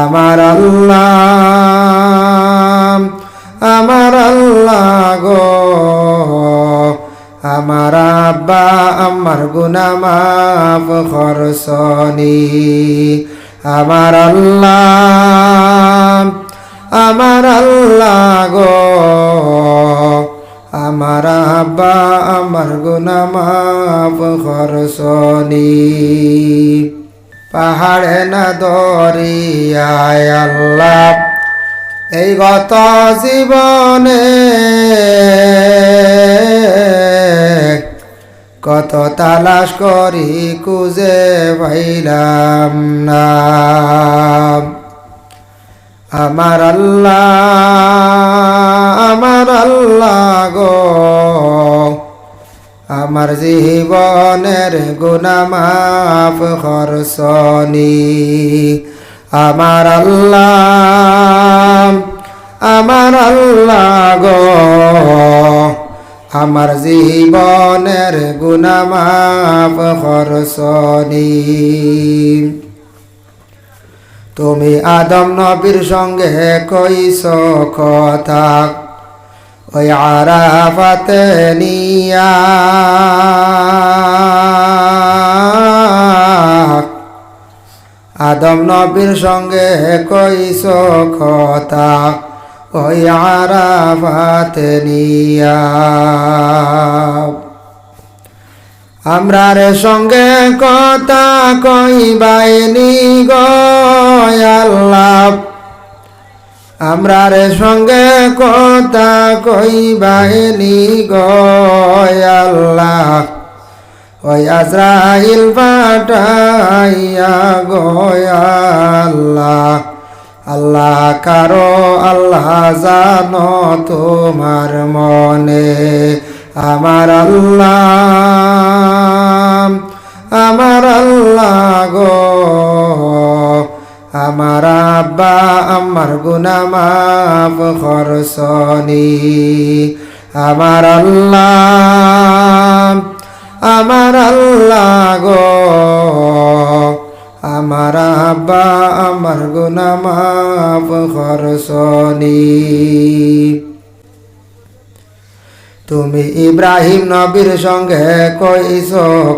আমার আল্লাহ আমার আল্লাহ গো। আমার আব্বা, আমার গুনা মাফ খরসনি আমার আল্লাহ আমার আল্লাহ গো। আমার আব্বা, আমার গুনা মাফ খরসনি পাহাড়ে না দরিয়ায় আল্লাহ, এই গত জীবনে কত তালাশ করি কুজে পাইলাম না। আমার আল্লাহ আমার আল্লাহ গো আমার জীবনের গুনামাফ খরসনি আমার আল্লাহ আমার আল্লাহ গো, আমার জীবনের গুনামাফ খরসনি তুমি আদম নবীর সঙ্গে কইস কথা। ওই আদম নবীর সঙ্গে কইস কথা, ওই আরাফাতে নিয়া আমরার সঙ্গে কথা কইবাইনি গয়াল্লাহ আমরার সঙ্গে কথা কইবাইনি গয়াল্লাহ ওই আজরাইল পাঠাইয়া গয়াল্লাহ আল্লাহ কারও আল্লাহ জানো তোমার মনে। আমার আল্লাহ আমার আল্লাহ গো। আমার আব্বা আমার গুনামাফ খরসনি আমার আল্লাহ আমার আল্লাহ গো। আমার আব্বা আমার গুনামাফ খরসনি তুমি ইব্রাহিম নবীর সঙ্গে কইস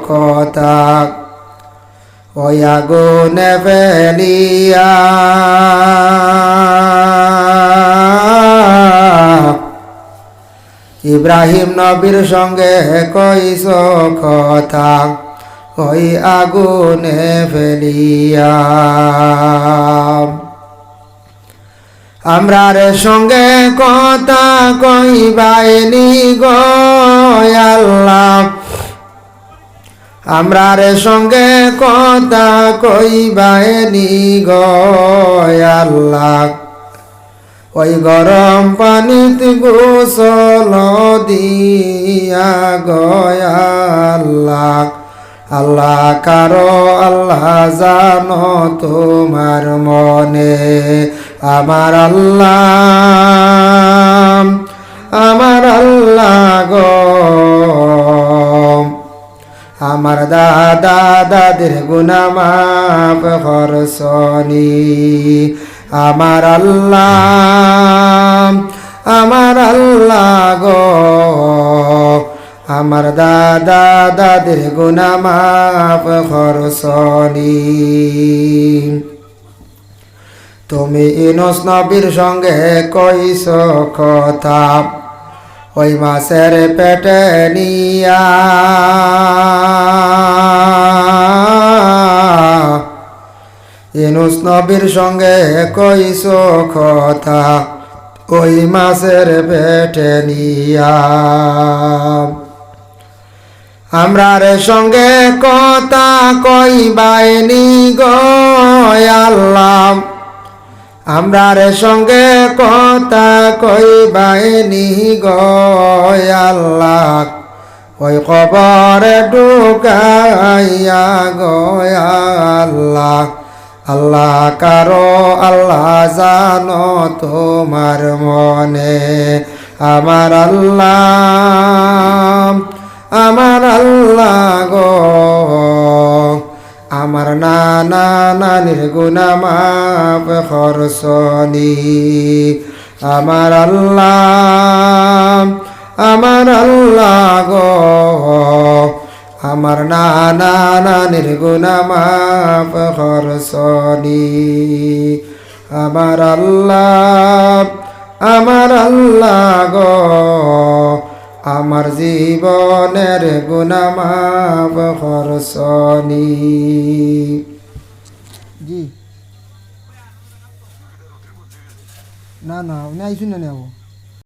কথা। ওই আগুনে ফেলিয়া ইব্রাহিম নবীর সঙ্গে কইস কথা, ওই আগুনে ফেলিয়া আমরার সঙ্গে কথা কইবাইনি গয়াল্লাহ আমরার সঙ্গে কথা কইবাইনি গয়াল্লাহ ওই গরম পানিতে গোসল দিয়া গয়াল্লাহ আল্লাহ কারও আল্লাহ জানো তোমার মনে। আমার আল্লাহ আমার আল্লাহ গো আমার দাদা, দাদির গুনামাপ খরসনি আমার আল্লাহ আমার আল্লাহ গো। আমার দাদা, দাদির গুনামাপ খরসনি তুমি ইনস নবীর সঙ্গে কইস কথা। ওই মাসের পেটে নিয়া। ইনুস নবীর সঙ্গে কইস কথা, ওই মাসের পেটে নিয়া। আমরার সঙ্গে কথা কইবাইনি গয়াল্লাহ আমরার সঙ্গে কথা কইবাইনি গয়াল্লাহ ওই কবরে ঢুকাইয়া গয়াল্লাহ আল্লাহ কারও, আল্লাহ জানো তোমার মনে। আমার আল্লাহ আমার আল্লাহ গো। আমার নানা নানির গুনা মাফ খরসনি আমার আল্লাহ আমার আল্লাহ গো। আমার নানা নানির গুনা মাফ খরসনি আমার আল্লাহ আমার আল্লাহ গো। আমার জীবনের গুণামাপ খরসনি জি। না না উনি আইসুন না নেব